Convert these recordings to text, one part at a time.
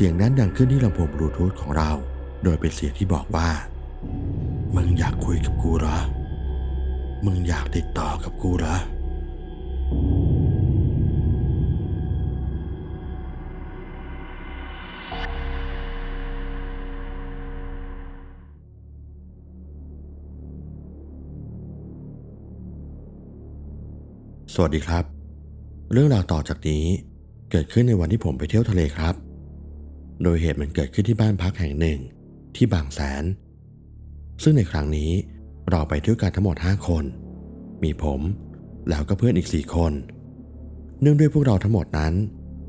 เสียงนั้นดังขึ้นที่ลำโพงบลูทูธของเรา โดยเป็นเสียงที่บอกว่า มึงอยากคุยกับกูเหรอ มึงอยากติดต่อกับกูเหรอ สวัสดีครับ เรื่องราวต่อจากนี้เกิดขึ้นในวันที่ผมไปเที่ยวทะเลครับ โดยเหตุมันเกิดขึ้นที่บ้านพักแห่งหนึ่งที่บางแสน ซึ่งในครั้งนี้เราไปเที่ยวกันทั้งหมด 5 คน มีผมแล้วก็เพื่อนอีก 4 คน เนื่องด้วยพวกเราทั้งหมดนั้น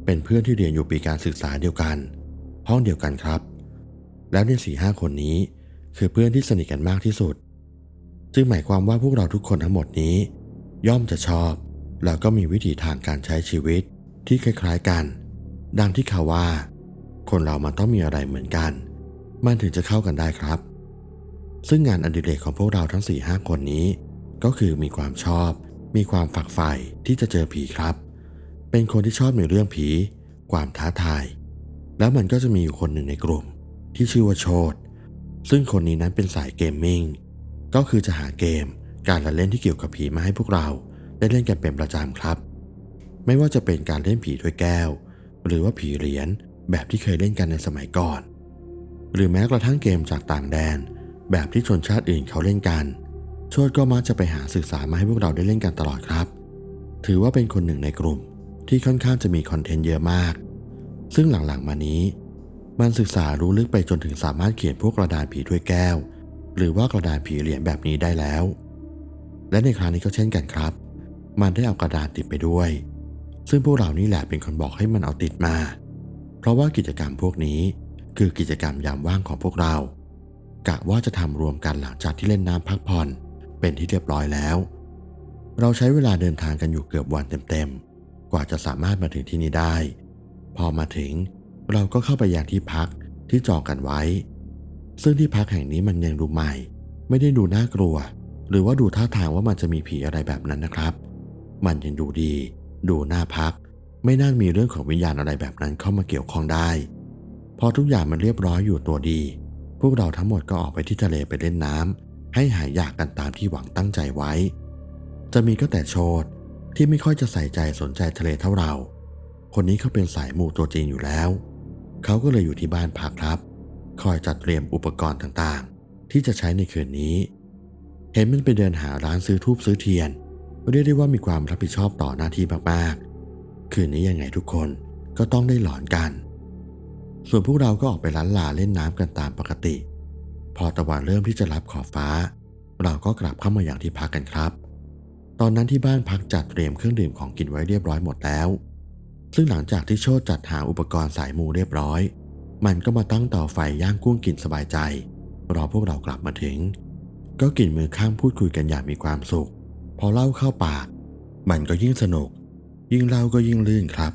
เป็นเพื่อนที่เรียนอยู่ปีการศึกษาเดียวกัน ห้องเดียวกันครับ แล้วในสี่ห้าคนนี้คือเพื่อนที่สนิทกันมากที่สุด จึงหมายความว่าพวกเราทุกคนทั้งหมดนี้ ย่อมจะชอบ แล้วก็มีวิถีทางการใช้ชีวิตที่คล้ายๆกัน ดังที่เขาว่า คนเรามันต้องมีอะไรเหมือนกัน มันถึงจะเข้ากันได้ครับ ซึ่งงานอดิเรกของพวกเราทั้ง4ี่ห้าคนนี้ ก็คือมีความชอบ มีความฝักใฝ่ที่จะเจอผีครับ เป็นคนที่ชอบในเรื่องผี ความท้าทาย แล้วมันก็จะมีอยู่คนหนึ่งในกลุ่ม ที่ชื่อว่าโชตซึ่งคนนี้นั้นเป็นสายเกมมิ่งก็คือจะหาเกมการละเล่นที่เกี่ยวกับผีมาให้พวกเรา ได้เล่นกันเป็นประจำครับ ไม่ว่าจะเป็นการเล่นผีถ้วยแก้ว หรือว่าผีเหรียญ แบบที่เคยเล่นกันในสมัยก่อน หรือแม้กระทั่งเกมจากต่างแดน แบบที่ชนชาติอื่นเขาเล่นกัน โชดก็มักจะไปหาศึกษามาให้พวกเราได้เล่นกันตลอดครับ ถือว่าเป็นคนหนึ่งในกลุ่มที่ค่อนข้างจะมีคอนเทนต์เยอะมาก ซึ่งหลังๆมานี้ มันศึกษารู้ลึกไปจนถึงสามารถเขียนพวกกระดานผีถ้วยแก้ว หรือว่ากระดานผีเหรียญแบบนี้ได้แล้ว และในครั้งนี้ก็เช่นกันครับ มันได้เอากระดาษติดไปด้วย ซึ่งพวกเรานี่แหละเป็นคนบอกให้มันเอาติดมา เพราะว่ากิจกรรมพวกนี้คือกิจกรรมยามว่างของพวกเรา กะว่าจะทำรวมกันหลังจากที่เล่นน้ำพักผ่อน เป็นที่เรียบร้อยแล้ว เราใช้เวลาเดินทางกันอยู่เกือบวันเต็มๆ กว่าจะสามารถมาถึงที่นี่ได้ พอมาถึงเราก็เข้าไปยังที่พักที่จองกันไว้ ซึ่งที่พักแห่งนี้มันยังดูใหม่ ไม่ได้ดูน่ากลัว หรือว่าดูท่าทางว่ามันจะมีผีอะไรแบบนั้นนะครับ มันยังดูดี ดูน่าพัก ไม่น่ามีเรื่องของวิญญาณอะไรแบบนั้นเข้ามาเกี่ยวข้องได้ พอทุกอย่างมันเรียบร้อยอยู่ตัวดี พวกเราทั้งหมดก็ออกไปที่ทะเลไปเล่นน้ำให้หายอยากกันตามที่หวังตั้งใจไว้ จะมีก็แต่โชดที่ไม่ค่อยจะใส่ใจสนใจทะเลเท่าเรา คนนี้เขาเป็นสายมูตัวจริงอยู่แล้ว เขาก็เลยอยู่ที่บ้านพักครับ คอยจัดเตรียมอุปกรณ์ต่างๆ ที่จะใช้ในคืนนี้ เห็นมันไปเดินหาร้านซื้อทูบซื้อเทียนเรียกได้ว่ามีความรับผิดชอบต่อหน้าที่มากๆ คืนนี้ยังไงทุกคนก็ต้องได้หลอนกัน ส่วนพวกเราก็ออกไปล้านลาเล่นน้ำกันตามปกติ พอตะวันเริ่มที่จะรับขอบฟ้า เราก็กลับเข้ามาอย่างที่พักกันครับ ตอนนั้นที่บ้านพักจัดเตรียมเครื่องดื่มของกินไว้เรียบร้อยหมดแล้ว ซึ่งหลังจากที่โชดจัดหาอุปกรณ์สายมูเรียบร้อย มันก็มาตั้งเตาไฟย่างกุ้งกินสบายใจ รอพวกเรากลับมาถึง ก็กินมือข้างพูดคุยกันอย่างมีความสุข พอเล่าเข้าปาก มันก็ยิ่งสนุก ยิ่งเล่าก็ยิ่งลื่นครับ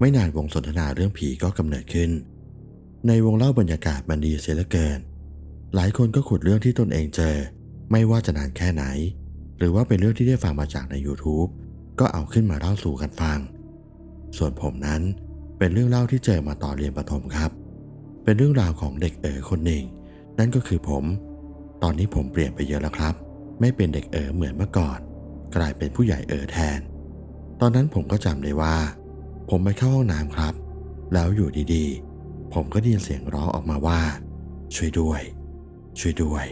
ไม่นานวงสนทนาเรื่องผีก็กำเนิดขึ้น ในวงเล่าบรรยากาศมันดีเสียเหลือเกิน หลายคนก็ขุดเรื่องที่ตนเองเจอ ไม่ว่าจะนานแค่ไหน หรือว่าเป็นเรื่องที่ได้ฟังมาจากใน YouTube ก็เอาขึ้นมาเล่าสู่กันฟัง ส่วนผมนั้นเป็นเรื่องเล่าที่เจอมาตอนเรียนประถมครับ เป็นเรื่องราวของเด็กเอ๋อคนหนึ่ง นั่นก็คือผม ตอนนี้ผมเปลี่ยนไปเยอะแล้วครับ ไม่เป็นเด็กเอ๋อเหมือนเมื่อก่อน กลายเป็นผู้ใหญ่เอ๋อแทน ตอนนั้นผมก็จำได้ว่า ผมไปเข้าห้องน้ำครับ แล้วอยู่ดีๆ ผมก็ได้ยินเสียงร้องออกมาว่า ช่วยด้วย ช่วยด้วย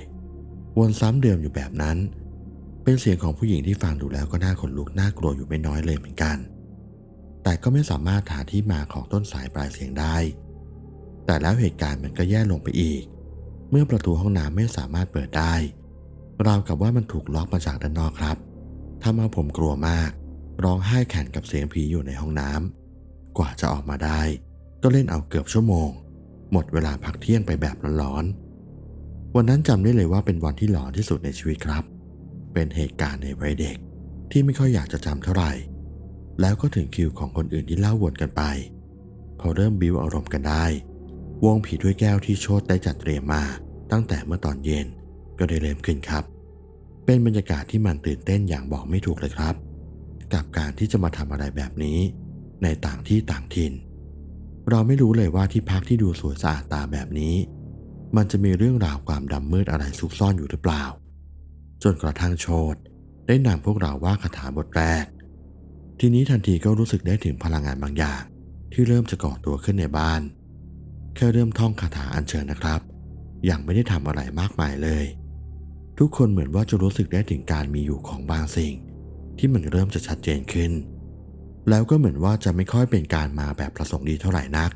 วนซ้ำเดิมอยู่แบบนั้น เป็นเสียงของผู้หญิงที่ฟังดูแล้วก็น่าขนลุกน่ากลัวอยู่ไม่น้อยเลยเหมือนกัน แต่ก็ไม่สามารถหาที่มาของต้นสายปลายเสียงได้ แต่แล้วเหตุการณ์มันก็แย่ลงไปอีก เมื่อประตูห้องน้ำไม่สามารถเปิดได้ราวกับว่ามันถูกล็อกมาจากด้านนอกครับทำเอาผมกลัวมาก ร้องไห้แข่งกับเสียงผีอยู่ในห้องน้ำกว่าจะออกมาได้ ก็เล่นเอาเกือบชั่วโมง หมดเวลาพักเที่ยงไปแบบร้อนๆวันนั้นจำได้เลยว่าเป็นวันที่หลอนที่สุดในชีวิตครับ เป็นเหตุการณ์ในวัยเด็กที่ไม่ค่อยอยากจะจำเท่าไหร่ แล้วก็ถึงคิวของคนอื่นที่เล่าวนกันไป พอเริ่มบิวอารมณ์กันได้ วงผีถ้วยแก้วที่โชดได้จัดเตรียมมา ตั้งแต่เมื่อตอนเย็นก็ได้เริ่มขึ้นครับ เป็นบรรยากาศที่มันตื่นเต้นอย่างบอกไม่ถูกเลยครับ กับการที่จะมาทำอะไรแบบนี้ ในต่างที่ต่างถิ่น เราไม่รู้เลยว่าที่พักที่ดูสวยสะอาดตาแบบนี้ มันจะมีเรื่องราวความดำมืดอะไรซุกซ่อนอยู่หรือเปล่า จนกระทั่งโชดได้นำพวกเราว่าคาถาบทแรก ทีนี้ทันทีก็รู้สึกได้ถึงพลังงานบางอย่าง ที่เริ่มจะก่อตัวขึ้นในบ้าน แค่เริ่มท่องคาถาอัญเชิญนะครับยังไม่ได้ทำอะไรมากมายเลย ทุกคนเหมือนว่าจะรู้สึกได้ถึงการมีอยู่ของบางสิ่ง ที่มันเริ่มจะชัดเจนขึ้น แล้วก็เหมือนว่าจะไม่ค่อยเป็นการมาแบบประสงค์ดีเท่าไหร่นัก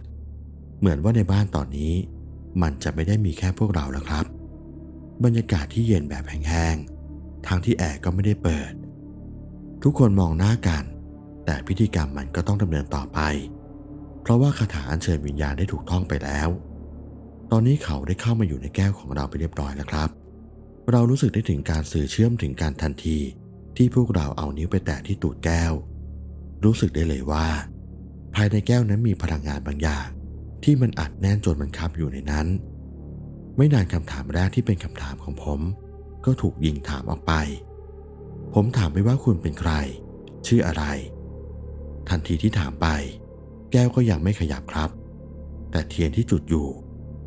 เหมือนว่าในบ้านตอนนี้ มันจะไม่ได้มีแค่พวกเราแล้วครับ บรรยากาศที่เย็นแบบแห้งๆทางที่แอร์ก็ไม่ได้เปิด ทุกคนมองหน้ากัน แต่พิธีกรรมมันก็ต้องดำเนินต่อไป เพราะว่าคาถาอัญเชิญวิญญาณได้ถูกท่องไปแล้ว ตอนนี้เขาได้เข้ามาอยู่ในแก้วของเราไปเรียบร้อยแล้วครับเรารู้สึกได้ถึงการสื่อเชื่อมถึงการทันที ที่พวกเราเอานิ้วไปแตะที่ตูดแก้ว รู้สึกได้เลยว่า ภายในแก้วนั้นมีพลังงานบางอย่าง ที่มันอัดแน่นจนมันคับอยู่ในนั้น ไม่นานคำถามแรกที่เป็นคำถามของผม ก็ถูกยิงถามออกไป ผมถามไปว่าคุณเป็นใคร ชื่ออะไร ทันทีที่ถามไป แก้วก็ยังไม่ขยับครับ แต่เทียนที่จุดอยู่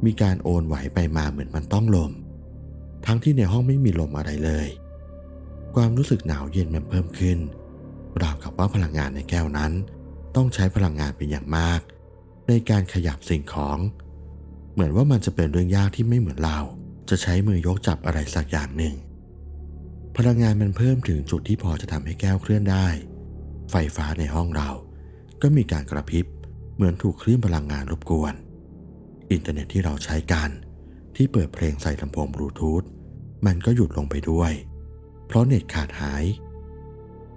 มีการโอนไหวไปมาเหมือนมันต้องลม ทั้งที่ในห้องไม่มีลมอะไรเลย ความรู้สึกหนาวเย็นมันเพิ่มขึ้น ราวกับว่าพลังงานในแก้วนั้น ต้องใช้พลังงานเป็นอย่างมาก ในการขยับสิ่งของ เหมือนว่ามันจะเป็นเรื่องยากที่ไม่เหมือนเรา จะใช้มือยกจับอะไรสักอย่างหนึ่ง พลังงานมันเพิ่มถึงจุดที่พอจะทำให้แก้วเคลื่อนได้ ไฟฟ้าในห้องเรา ก็มีการกระพริบ เหมือนถูกคลื่นพลังงานรบกวน อินเทอร์เน็ตที่เราใช้กัน ที่เปิดเพลงใส่ลำโพงบลูทูธมันก็หยุดลงไปด้วย เพราะเน็ตขาดหาย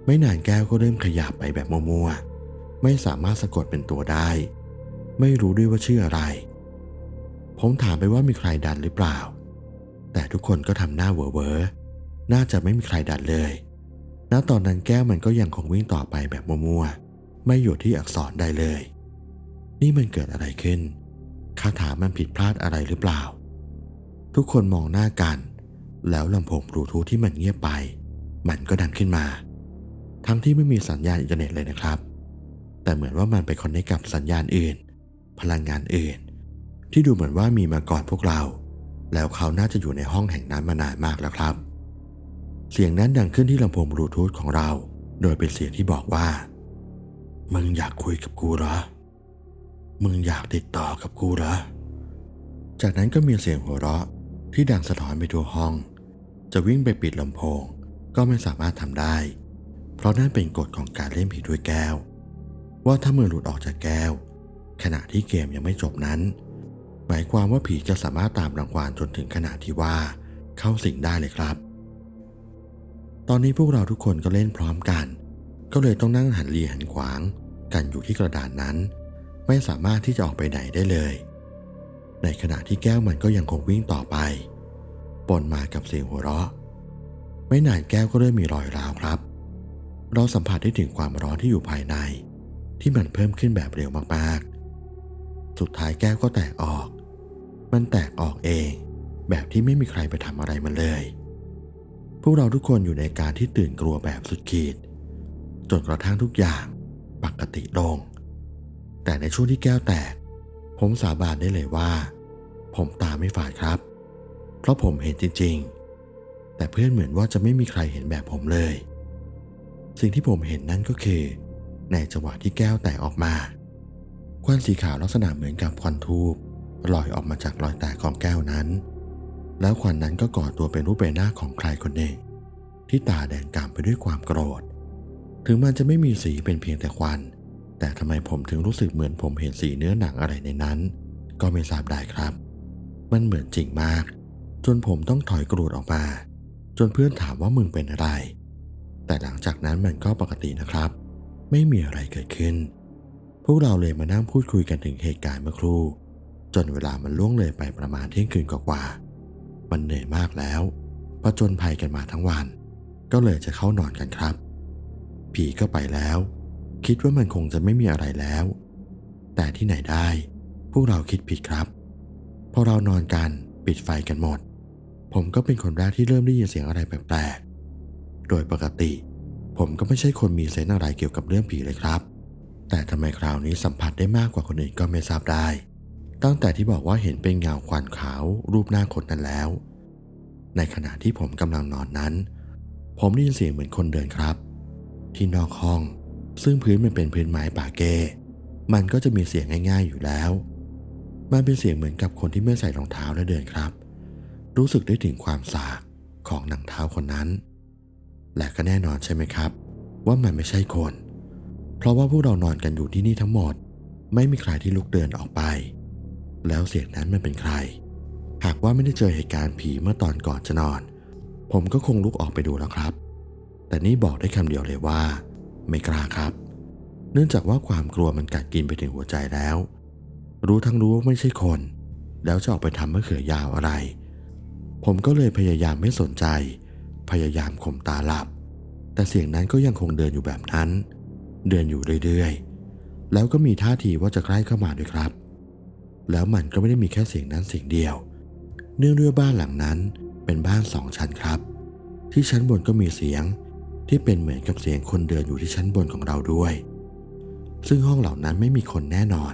ไม่นานแก้วก็เริ่มขยับไปแบบมัวๆ ไม่สามารถสะกดเป็นตัวได้ ไม่รู้ด้วยว่าชื่ออะไร ผมถามไปว่ามีใครดันหรือเปล่า แต่ทุกคนก็ทำหน้าเวอๆน่าจะไม่มีใครดันเลย ณ ตอนนั้นแก้วมันก็ยังคงวิ่งต่อไปแบบมัวๆ ไม่หยุดที่อักษรได้เลย นี่มันเกิดอะไรขึ้น คาถามันผิดพลาดอะไรหรือเปล่า ทุกคนมองหน้ากัน แล้วลำโพงบลูทูธที่มันเงียบไป มันก็ดังขึ้นมา ทั้งที่ไม่มีสัญญาณอินเทอร์เน็ตเลยนะครับ แต่เหมือนว่ามันไปคอนเนคกับสัญญาณอื่น พลังงานอื่น ที่ดูเหมือนว่ามีมาก่อนพวกเรา แล้วเขาน่าจะอยู่ในห้องแห่งนั้นมานานมากแล้วครับ เสียงนั้นดังขึ้นที่ลำโพงบลูทูธของเรา โดยเป็นเสียงที่บอกว่า มึงอยากคุยกับกูเหรอ มึงอยากติดต่อกับกูเหรอ จากนั้นก็มีเสียงหัวเราะ ที่ดังสะท้อนไปทั่วห้อง จะวิ่งไปปิดลำโพงก็ไม่สามารถทำได้ เพราะนั่นเป็นกฎของการเล่นผีด้วยแก้ว ว่าถ้ามือหลุดออกจากแก้ว ขณะที่เกมยังไม่จบนั้น หมายความว่าผีจะสามารถตามรังควานจนถึงขนาดที่ว่าเข้าสิงได้เลยครับ ตอนนี้พวกเราทุกคนก็เล่นพร้อมกัน ก็เลยต้องนั่งหันเรียหันขวาง กันอยู่ที่กระดานนั้น ไม่สามารถที่จะออกไปไหนได้เลย ในขณะที่แก้วมันก็ยังคงวิ่งต่อไปปนมากับเสียงหัวเราะ ไม่นานแก้วก็เริ่มมีรอยร้าวครับ เราสัมผัสได้ถึงความร้อนที่อยู่ภายใน ที่มันเพิ่มขึ้นแบบเร็วมากๆ สุดท้ายแก้วก็แตกออก มันแตกออกเอง แบบที่ไม่มีใครไปทำอะไรมันเลย พวกเราทุกคนอยู่ในการที่ตื่นกลัวแบบสุดขีด จนกระทั่งทุกอย่างปกติลง แต่ในช่วงที่แก้วแตก ผมสาบานได้เลยว่า ผมตาไม่ฝาดครับ เพราะผมเห็นจริงๆ แต่เพื่อนเหมือนว่าจะไม่มีใครเห็นแบบผมเลย สิ่งที่ผมเห็นนั่นก็คือ ในจังหวะที่แก้วแตกออกมาควันสีขาวลักษณะเหมือนกับควันทูบลอยออกมาจากรอยแตกของแก้วนั้น แล้วควันนั้นก็ก่อตัวเป็นรูปใบหน้าของใครคนหนึ่งที่ตาแดงกำไปด้วยความโกรธ ถึงมันจะไม่มีสีเป็นเพียงแต่ควัน แต่ทำไมผมถึงรู้สึกเหมือนผมเห็นสีเนื้อหนังอะไรในนั้น ก็ไม่ทราบได้ครับ มันเหมือนจริงมาก จนผมต้องถอยกรูดออกมา จนเพื่อนถามว่ามึงเป็นอะไร แต่หลังจากนั้นมันก็ปกตินะครับ ไม่มีอะไรเกิดขึ้น พวกเราเลยมานั่งพูดคุยกันถึงเหตุการณ์เมื่อครู่ จนเวลามันล่วงเลยไปประมาณเที่ยงคืนกว่าๆมันเหนื่อยมากแล้วประจนภัยกันมาทั้งวัน ก็เลยจะเข้านอนกันครับ ผีก็ไปแล้ว คิดว่ามันคงจะไม่มีอะไรแล้ว แต่ที่ไหนได้ พวกเราคิดผิดครับ พอเรานอนกันปิดไฟกันหมด ผมก็เป็นคนแรกที่เริ่มได้ยินเสียงอะไรแปลกๆ โดยปกติ ผมก็ไม่ใช่คนมีเซนส์อะไรเกี่ยวกับเรื่องผีเลยครับ แต่ทำไมคราวนี้สัมผัสได้มากกว่าคนอื่นก็ไม่ทราบได้ ตั้งแต่ที่บอกว่าเห็นเป็นเงาควันขาวรูปหน้าคนนั้นแล้ว ในขณะที่ผมกำลังนอนนั้น ผมได้ยินเสียงเหมือนคนเดินครับ ที่นอกห้อง ซึ่งพื้นมันเป็นพื้นไม้ป่าเก้มันก็จะมีเสียงง่าย ๆอยู่แล้ว มันเป็นเสียงเหมือนกับคนที่ไม่ใส่รองเท้าและเดินครับ รู้สึกได้ถึงความสากของหนังเท้าคนนั้น และก็แน่นอนใช่ไหมครับ ว่ามันไม่ใช่คน เพราะว่าพวกเรานอนกันอยู่ที่นี่ทั้งหมด ไม่มีใครที่ลุกเดินออกไป แล้วเสียงนั้นมันเป็นใคร หากว่าไม่ได้เจอเหตุการณ์ผีเมื่อตอนก่อนจะนอน ผมก็คงลุกออกไปดูแล้วครับ แต่นี่บอกได้คำเดียวเลยว่า ไม่กล้าครับ เนื่องจากว่าความกลัวมันกัดกินไปถึงหัวใจแล้ว รู้ทั้งรู้ว่าไม่ใช่คน แล้วจะออกไปทำมะเขือยาวอะไร ผมก็เลยพยายามไม่สนใจ พยายามข่มตาหลับ แต่เสียงนั้นก็ยังคงเดินอยู่แบบนั้น เดินอยู่เรื่อยๆ แล้วก็มีท่าทีว่าจะใกล้เข้ามาด้วยครับ แล้วมันก็ไม่ได้มีแค่เสียงนั้นเสียงเดียว เนื่องด้วยบ้านหลังนั้นเป็นบ้านสองชั้นครับ ที่ชั้นบนก็มีเสียง ที่เป็นเหมือนกับเสียงคนเดินอยู่ที่ชั้นบนของเราด้วย ซึ่งห้องเหล่านั้นไม่มีคนแน่นอน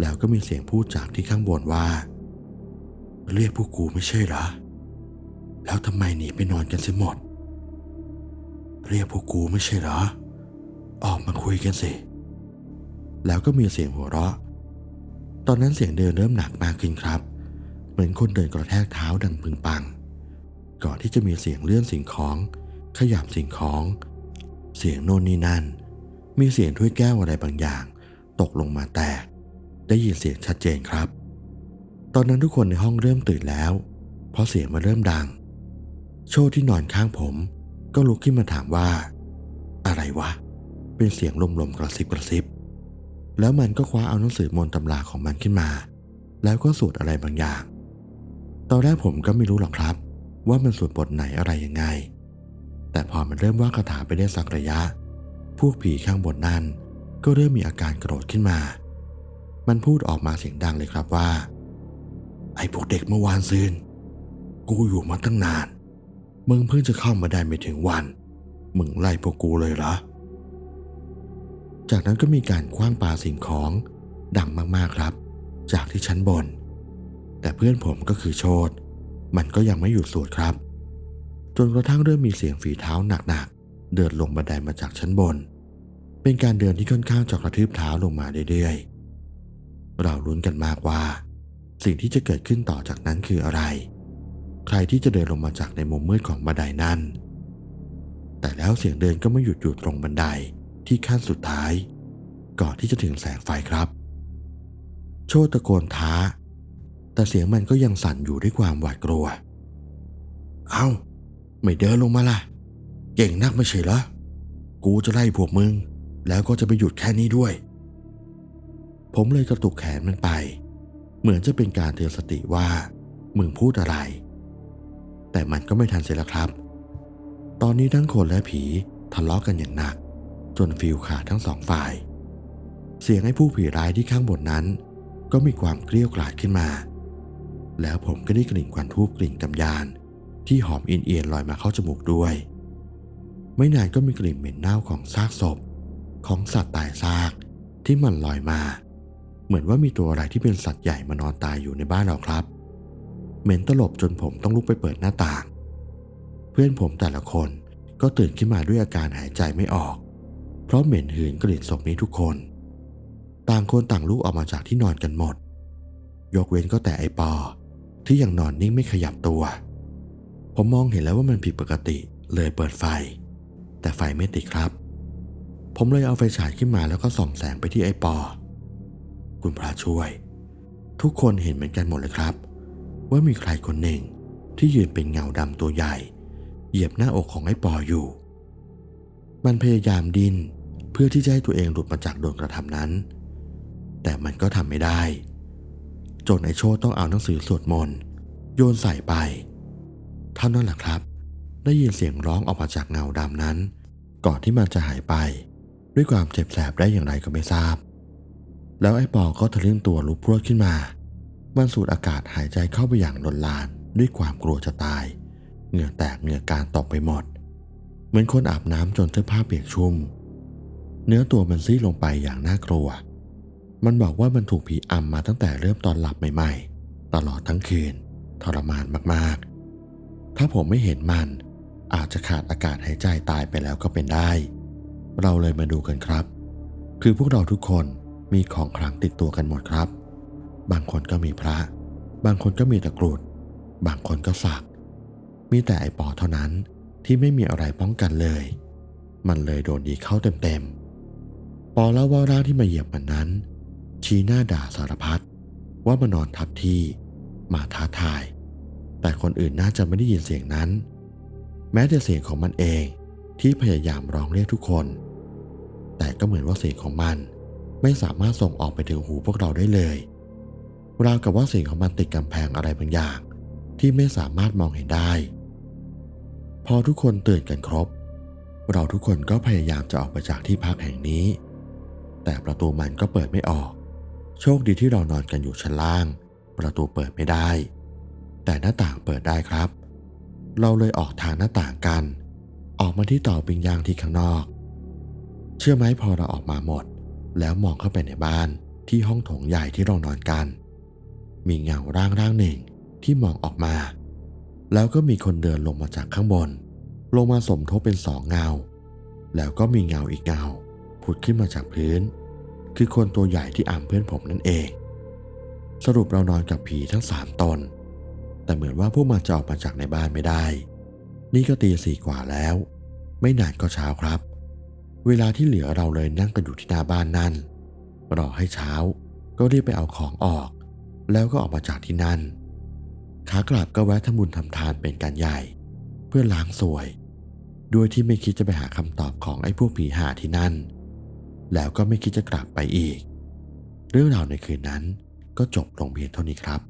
แล้วก็มีเสียงพูดจากที่ข้างบนว่า เรียกพวกกูไม่ใช่เหรอ แล้วทำไมหนีไปนอนกันเสียหมด เรียกพวกกูไม่ใช่เหรอ ออกมาคุยกันสิ แล้วก็มีเสียงหัวเราะ ตอนนั้นเสียงเดินเริ่มหนักมากขึ้นครับ เหมือนคนเดินกระแทกเท้าดังพึงปัง ก่อนที่จะมีเสียงเลื่อนสิ่งของ ขยับสิ่งของ เสียงโน่นนี่นั่น มีเสียงถ้วยแก้วอะไรบางอย่าง ตกลงมาแตก ได้ยินเสียงชัดเจนครับ ตอนนั้นทุกคนในห้องเริ่มตื่นแล้ว เพราะเสียงมันเริ่มดัง โชคที่นอนข้างผม ก็ลุกขึ้นมาถามว่า อะไรวะ เป็นเสียงลมๆกระซิบกระซิบ แล้วมันก็คว้าเอาหนังสือมนต์ตำราของมันขึ้นมา แล้วก็สวดอะไรบางอย่าง ตอนแรกผมก็ไม่รู้หรอกครับว่ามันสวดบทไหนอะไรยังไง แต่พอมันเริ่มว่าคาถาไปได้สักระยะ พวกผีข้างบนนั่นก็เริ่มมีอาการโกรธขึ้นมา มันพูดออกมาเสียงดังเลยครับว่า ไอ้พวกเด็กเมื่อวานซืน กูอยู่มาตั้งนาน มึงเพิ่งจะเข้ามาได้ไม่ถึงวัน มึงไล่พวกกูเลยเหรอ จากนั้นก็มีการคว้างปาสิ่งของดังมากๆครับ จากที่ชั้นบน แต่เพื่อนผมก็คือโชดมันก็ยังไม่หยุดสวดครับ จนกระทั่งเริ่มมีเสียงฝีเท้าหนักๆ เดินลงบันไดมาจากชั้นบน เป็นการเดินที่ค่อนข้างจะกระทืบเท้าลงมาเรื่อยๆ เราลุ้นกันมากว่า สิ่งที่จะเกิดขึ้นต่อจากนั้นคืออะไร ใครที่จะเดินลงมาจากในมุมมืดของบันไดนั้น แต่แล้วเสียงเดินก็ไม่หยุดอยู่ตรงบันไดที่ขั้นสุดท้าย ก่อนที่จะถึงแสงไฟครับ โชตะโกนท้า แต่เสียงมันก็ยังสั่นอยู่ด้วยความหวาดกลัว เอา้า ไม่เดินลงมาล่ะ เก่งนักไม่ใช่เหรอ กูจะไล่พวกมึง แล้วก็จะไปหยุดแค่นี้ด้วย ผมเลยกระตุกแขนมันไป เหมือนจะเป็นการเตือนสติว่า มึงพูดอะไร แต่มันก็ไม่ทันเสียแล้วครับ ตอนนี้ทั้งคนและผีทะเลาะกันอย่างหนัก จนฟิลขาดทั้งสองฝ่าย เสียงไอ้ผู้ผีร้ายที่ข้างบนนั้น ก็มีความเกลี้ยวกล่อมขึ้นมา แล้วผมก็ได้กลิ่นควันทูบกลิ่นกำยาน ที่หอมเอียนลอยมาเข้าจมูกด้วย ไม่นานก็มีกลิ่นเหม็นเน่าของซากศพ ของสัตว์ตายซากที่มันลอยมา เหมือนว่ามีตัวอะไรที่เป็นสัตว์ใหญ่มานอนตายอยู่ในบ้านเราครับ เหม็นตลบจนผมต้องลุกไปเปิดหน้าต่าง เพื่อนผมแต่ละคนก็ตื่นขึ้นมาด้วยอาการหายใจไม่ออก เพราะเหม็นหืนกลิ่นศพนี้ทุกคน ต่างคนต่างลุกออกมาจากที่นอนกันหมด ยกเว้นก็แต่ไอปอที่ยังนอนนิ่งไม่ขยับตัว ผมมองเห็นแล้วว่ามันผิดปกติเลยเปิดไฟ แต่ไฟไม่ติดครับ ผมเลยเอาไฟฉายขึ้นมาแล้วก็ส่องแสงไปที่ไอปอ คุณพระช่วย ทุกคนเห็นเหมือนกันหมดเลยครับ ว่ามีใครคนหนึ่งที่ยืนเป็นเงาดำตัวใหญ่ เหยียบหน้าอกของไอ้ปออยู่ มันพยายามดิ้นเพื่อที่จะให้ตัวเองหลุดมาจากโดนกระทำนั้น แต่มันก็ทำไม่ได้ จนไอโชตต้องเอาหนังสือสวดมนต์โยนใส่ไป เท่านั้นแหละครับ ได้ยินเสียงร้องออกมาจากเงาดำนั้น ก่อนที่มันจะหายไป ด้วยความเจ็บแสบได้อย่างไรก็ไม่ทราบ แล้วไอ้ปอก็ทะลึ่งตัวลุกพรวดขึ้นมา มันสูดอากาศหายใจเข้าไปอย่างลนลานด้วยความกลัวจะตาย เหงื่อแตกเหงื่อการตกไปหมด เหมือนคนอาบน้ำจนเสื้อผ้าเปียกชุ่ม เนื้อตัวมันซีดลงไปอย่างน่ากลัว มันบอกว่ามันถูกผีอำมาตั้งแต่เริ่มตอนหลับใหม่ ๆ ตลอดทั้งคืน ทรมานมากๆ ถ้าผมไม่เห็นมัน อาจจะขาดอากาศหายใจตายไปแล้วก็เป็นได้ เราเลยมาดูกันครับ คือพวกเราทุกคนมีของขลังติดตัวกันหมดครับ บางคนก็มีพระ บางคนก็มีตะกรุด บางคนก็สัก มีแต่ไอปอเท่านั้นที่ไม่มีอะไรป้องกันเลย มันเลยโดนดีเข้าเต็มๆ ปอเล่าว่าร่างที่มาเหยียบมันนั้น ชี้หน้าด่าสารพัดว่ามานอนทับที่ มาท้าทาย แต่คนอื่นน่าจะไม่ได้ยินเสียงนั้น แม้แต่เสียงของมันเองที่พยายามร้องเรียกทุกคน แต่ก็เหมือนว่าเสียงของมันไม่สามารถส่งออกไปถึงหูพวกเราได้เลยราวกับว่าเสียงของมันติดกำแพงอะไรบางอย่าง ที่ไม่สามารถมองเห็นได้ พอทุกคนตื่นกันครบ เราทุกคนก็พยายามจะออกไปจากที่พักแห่งนี้ แต่ประตูมันก็เปิดไม่ออก โชคดีที่เรานอนกันอยู่ชั้นล่าง ประตูเปิดไม่ได้ แต่หน้าต่างเปิดได้ครับ เราเลยออกทางหน้าต่างกัน ออกมาที่เต่าปิงยางที่ข้างนอก เชื่อไหมพอเราออกมาหมด แล้วมองเข้าไปในบ้านที่ห้องโถงใหญ่ที่เรานอนกัน มีเงาร่างร่างหนึ่งที่มองออกมา แล้วก็มีคนเดินลงมาจากข้างบน ลงมาสมทบเป็นสองเงา แล้วก็มีเงาอีกเงาผุดขึ้นมาจากพื้น คือคนตัวใหญ่ที่อ่ำเพื่อนผมนั่นเอง สรุปเรานอนกับผีทั้งสามตน แต่เหมือนว่าพวกมันจะออกมาจากในบ้านไม่ได้ นี่ก็ตีสี่กว่าแล้ว ไม่นานก็เช้าครับ เวลาที่เหลือเราเลยนั่งกันอยู่ที่หน้าบ้านนั่น รอให้เช้าก็รีบไปเอาของออก แล้วก็ออกมาจากที่นั่น ขากลับก็แวะทำบุญทำทานเป็นการใหญ่ เพื่อล้างสวยโดยที่ไม่คิดจะไปหาคำตอบของไอ้พวกผีหาที่นั่น แล้วก็ไม่คิดจะกลับไปอีก เรื่องราวในคืนนั้นก็จบลงเพียงเท่านี้ครับ